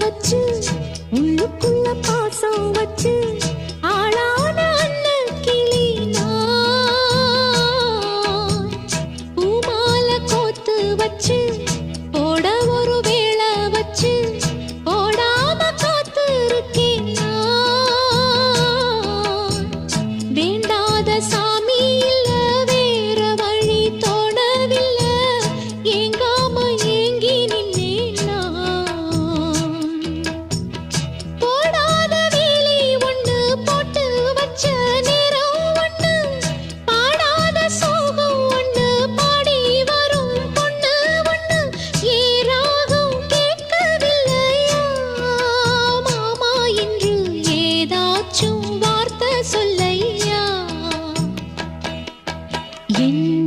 வச்சு உள்ளுக்குள்ள பாசம் வச்சு ஆளான அண்ணன் கிளி பூமால கோத்து வச்சு போட ஒரு வேளை வச்சு சாமியில் கொஞ்சம் வார்த்தை சொல்லையா? என்